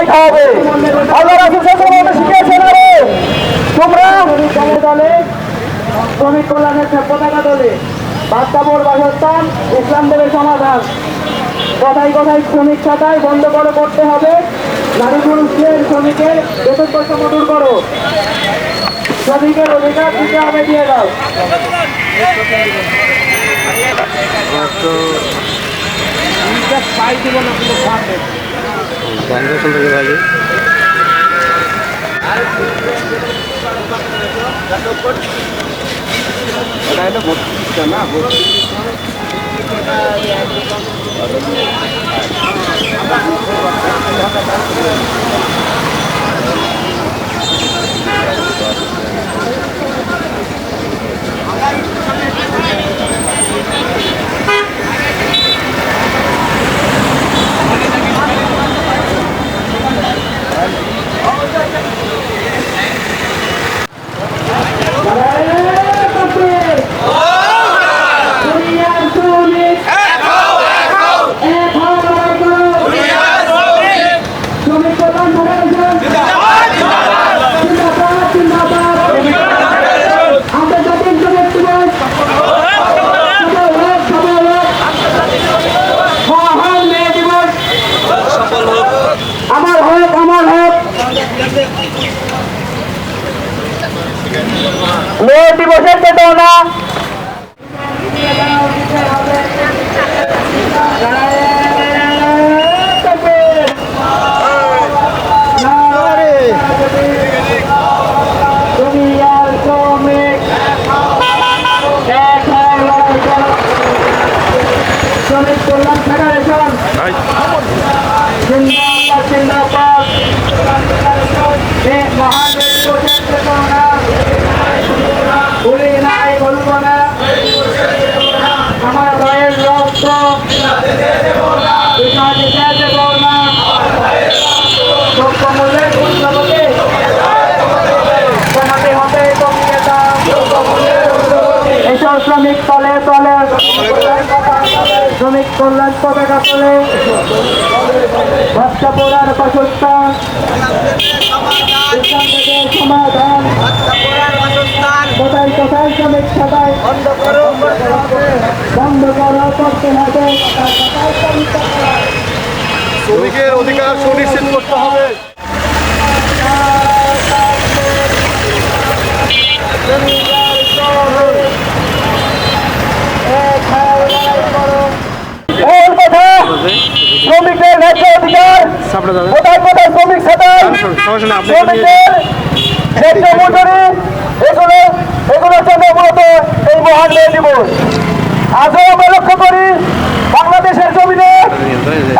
কোথায় খাওয়াবে আল্লাহ রাসুল সাল্লাল্লাহু শিখিয়েছেন তোমরা দলে শ্রমিক কল্যাণের পতাকা দলে বাচ্চাবোর বাসস্থান ইসলাম দেবের সমাধান। কথায় কথায় শ্রমিক ছাতায় বন্ধ করে করতে হবে। নারী পুরুষদের শ্রমিকের বেতন বৈষম্য দূর করো। শ্রমিকের অধিকার দিতে হবে দিয়ে দাও। বন্ধ সম্পর্কে ভাই দুনিয়ার শ্রমিক এক হও, এক হও। শ্রমিক কল্যাণ ফেডারেশন জিন্দাবাদ, জিন্দাবাদ। আন্তর্জাতিক শ্রমিক দিবস সফল হোক, সফল হোক। মহান মে দিবস আমার হোক আমার হোক মে দিবসের চেতনা দুনিয়ার শ্রমিক শ্রমিক কল্যাণ ফেডারেশন মহান দিবসের চেতনা ভুলি নাই বলব না আমার ভাইয়ের রক্ত পিতা দিতে দেব না সত্য মূল্যের উৎসবকে কমাতে হবে কমিয়ে দাম এসব শ্রমিক তলে তলে শ্রমিক কল্যাণ পতাকা তলে বাচ্চা পড়ার থেকে সমাধান কোথায় কোথায় শ্রমিক সবাই? বন্ধ করো, করতে হবে। শ্রমিকের অধিকার সুনিশ্চিত করতে হবে মূল কথা শ্রমিকের ন্যায্য অধিকার সাপড়ে যাবে কোথায় কোথায় শ্রমিক সাথে শ্রমিকের ন্যায্য মজুরি এগুলো এগুলোর জন্য মূলত এই মহান মে দিবস। আজও আমরা লক্ষ্য করি বাংলাদেশের জমিনে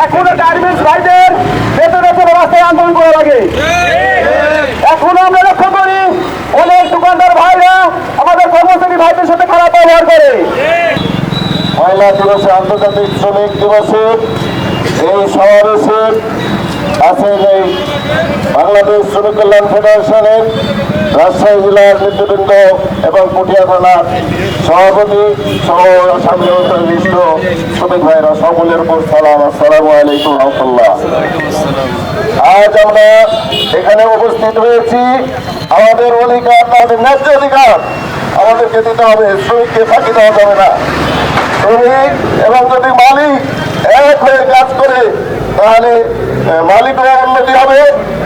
এখনও গার্মেন্টস ভাইদের বেতনের জন্য রাস্তায় আন্দোলন করা লাগে। এখনও আমরা লক্ষ্য করি অনেক দোকানদার ভাইরা আমাদের কর্মচারী ভাইদের সাথে খারাপ ব্যবহার করে। মহিলা দিবসে আন্তর্জাতিক শ্রমিক দিবসে এই সমাবেশে আছেন এই বাংলাদেশ শ্রমিক কল্যাণ ফেডারেশনের রাজশাহী জেলার নেতৃবৃন্দ এবং পুঠিয়া থানার সভাপতি সহ সংশ্লিষ্ট শ্রমিক ভাইরা সকলের উপর সালাম, আসসালামু আলাইকুম রহমতুল্লাহ। আজ আমরা এখানে উপস্থিত হয়েছি আমাদের অধিকার, আমাদের ন্যায্য অধিকার। আমাদেরকে দিতে হবে, শ্রমিককে ফাঁকি দেওয়া যাবে না। শ্রমিক এবং যদি মালিক এক হয়ে কাজ করে তাহলে মালিকরা উন্নতি হবে,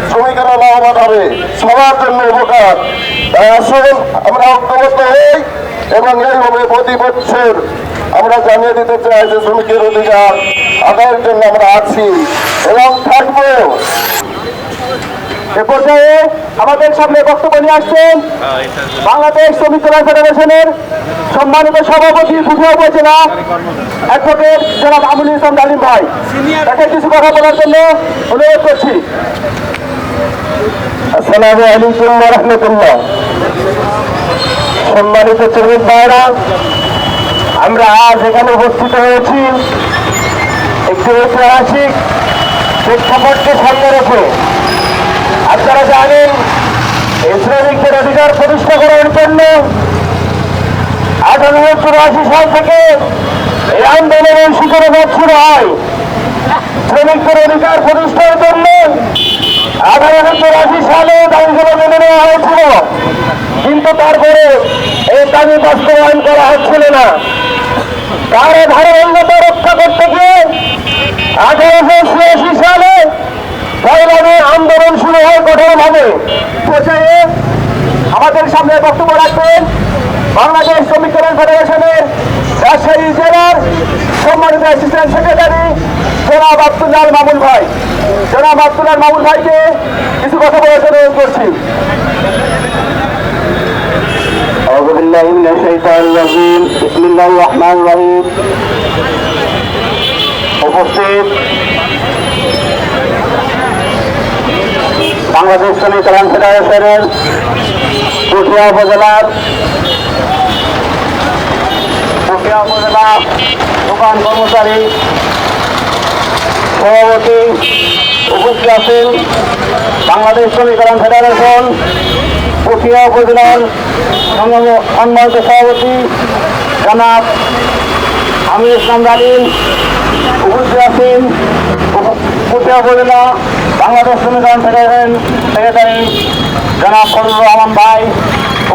শ্রমিকেরা লাভবান হবে। সবার জন্য উপকার। আসুন, আমরা ঐক্যবদ্ধ হই এবং এইভাবে প্রতি বছর আমরা জানিয়ে দিতে চাই যে শ্রমিকের অধিকার আদায়ের জন্য আমরা আছি এবং থাকব। পর্যায়ে আমাদের সামনে বক্তব্য নিয়ে আসছেন বাংলাদেশ শ্রমিক ফেডারেশনের সম্মানিত সভাপতি সুফিয়া উপজেলা অ্যাডভোকেট জনাব আমুল ইসলাম ডালিম ভাই। তাকে কিছু কথা বলার জন্য অনুরোধ করছি। আসসালামু আলাইকুম রহমতুল্লাহ। সম্মানিত শ্রমিক ভাইরা, আমরা আজ এখানে উপস্থিত হয়েছি একটি ঐতিহাসিক প্রেক্ষাপটকে সামনে রেখে। আপনারা জানেন এই শ্রমিকদের অধিকার প্রতিষ্ঠা করার জন্য আঠারোশো চুরাশি সাল থেকে এই আন্দোলনের সূচনা শুরু হয়। শ্রমিক শ্রমিকের অধিকার প্রতিষ্ঠার জন্য আঠারোশো চৌরাশি সালে দাবিগুলো মেনে নেওয়া হয়েছিল। কিন্তু তারপরে এই দাবি বাস্তবায়ন করা হচ্ছিল না। তার ধারাবাহিকতা রক্ষা করতে গিয়ে আঠারোশো ছিয়াশি সালে সংগ্রামী আন্দোলন শুরু হয় কঠোরভাবে পর্যায়ে আমাদের সামনে বক্তব্য রাখবেন বাংলাদেশ শ্রমিক কল্যাণ ফেডারেশনের রাজশাহী জেলার সম্মানিত অ্যাসিস্ট্যান্ট সেক্রেটারি জনাব আব্দুল্লাহ মামুন ভাই জনাব আব্দুল্লাহ মামুন ভাইকে কিছু কথা বলার জন্য অনুরোধ করছি أعوذ بالله من الشيطان الرجيم بسم الله الرحمن الرحيم উপস্থিত বাংলাদেশ শ্রমিক কল্যাণ ফেডারেশনের পুঠিয়া উপজেলার পুঠিয়া উপজেলা দোকান কর্মচারী সভাপতি উপস্থিত আছেন বাংলাদেশ শ্রমিক কল্যাণ ফেডারেশন পুঠিয়া উপজেলার সম্মানিত সভাপতি জনাব আমির ইসলাম রালিম উপস্থিত আছেন। উপ- উপজেলা বাংলাদেশ ফেডারেশন সেক্রেটারি জনাব ফজলুর রহমান ভাই,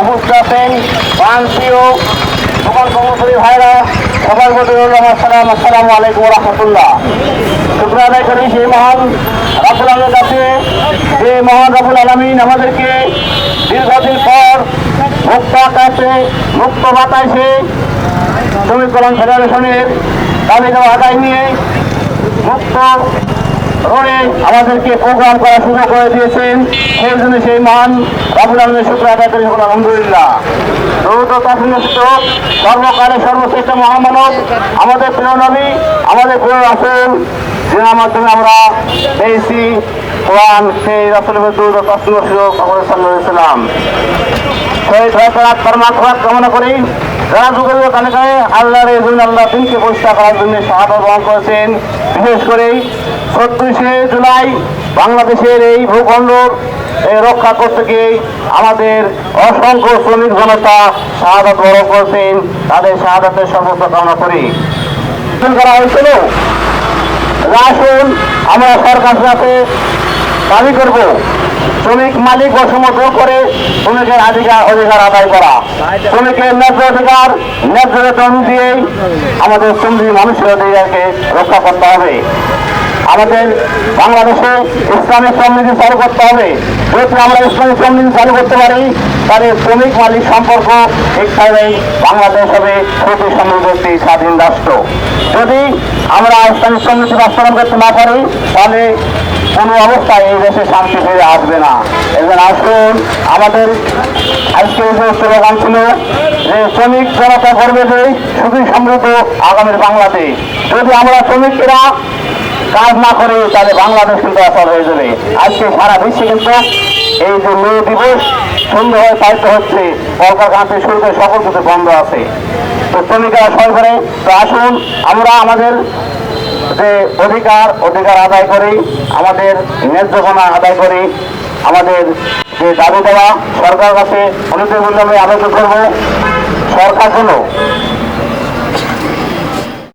উপস্থিত আছেন প্রান্তীয় দোকান কর্মচারী ভাইরা সবার প্রতি রইল আমার সালাম আসসালামু আলাইকুম রহমতুল্লাহ। শুক্র আদায় করি সেই মহান রাবুল আলমের কাছে যে মহান রাবুল আলমিন আমাদেরকে দীর্ঘদিন পর মুক্ত আকাশে, মুক্ত বাতাসে কল্যাণ ফেডারেশনের দাবি দেওয়া আদায় নিয়ে মুক্ত রোডে আমাদেরকে প্রোগ্রাম করার সুযোগ করে দিয়েছেন। সেই জন্য সেই মহান রাবুল আলমের শুক্র আদায় করি আলহামদুলিল্লাহ। রৌদ্র তাসমিষ্ট সর্বকালের সর্বশ্রেষ্ঠ মহামানব, আমাদের প্রিয় নবী, আমাদের প্রিয় রাসুল যার মাধ্যমে আমরা পেয়েছি কোরআন, সেই রাসুলের দুধ তাসমিষ্ট আমাদের শহীদ হয়ে তারা কর্মাত্মাত কামনা করি। যারা যুগের কানে আল্লাহর এই আল্লাহ দিনকে পরিষ্কার করার জন্য শাহাদ গ্রহণ করেছেন। বিশেষ করে ছত্রিশে জুলাই বাংলাদেশের এই ভূখণ্ড রক্ষা করতে গিয়ে আমাদের অসংখ্য শ্রমিক জনতা শাহাদত বরণ করেছেন। তাদের শাহাদাতের সর্বোচ্চ কামনা করি। করা হয়েছিল। আসুন আমরা সরকার সাথে দাবি করব। শ্রমিক মালিক দূর করে, শ্রমিকের অধিকার অধিকার আদায় করা। শ্রমিকের ন্যায্য অধিকার, ন্যায্য বেতন দিয়ে আমাদের শ্রমিক মানুষের অধিকারকে রক্ষা করতে হবে। আমাদের বাংলাদেশে ইসলামিক সমৃদ্ধি চালু করতে হবে। যদি আমরা ইসলামিক সমৃদ্ধি চালু করতে পারি, তাহলে শ্রমিক মালিক সম্পর্ক ঠিকঠাকই বাংলাদেশ হবে সুখী সমৃদ্ধ স্বাধীন রাষ্ট্র। যদি আমরা ইসলামিক সমৃদ্ধি বাস্তবায়ন করতে না পারি, তাহলে কোনো অবস্থায় এই দেশে শান্তি ফিরে আসবে না। এবং আসুন আমাদের আজকে যে স্লোগান ছিল যে শ্রমিক জনতা করবে যে সুখী সমৃদ্ধ আগামীর বাংলাদেশ যদি আমরা শ্রমিকেরা কাজ না করে, তাহলে বাংলাদেশ কিন্তু অচল হয়ে যাবে। আজকে সারা বিশ্বে কিন্তু এই যে মে দিবস সুন্দরভাবে পালিত হচ্ছে কলকারখানা থেকে শুরু সকল কিছু বন্ধ আছে। তো শ্রমিকরা সবাই করে, তো আসুন আমরা আমাদের যে অধিকার অধিকার আদায় করি, আমাদের ন্যায্যপনা আদায় করি, আমাদের যে দাবি দেওয়া সরকার কাছে অনুদান আবেদন করব। সরকার যেন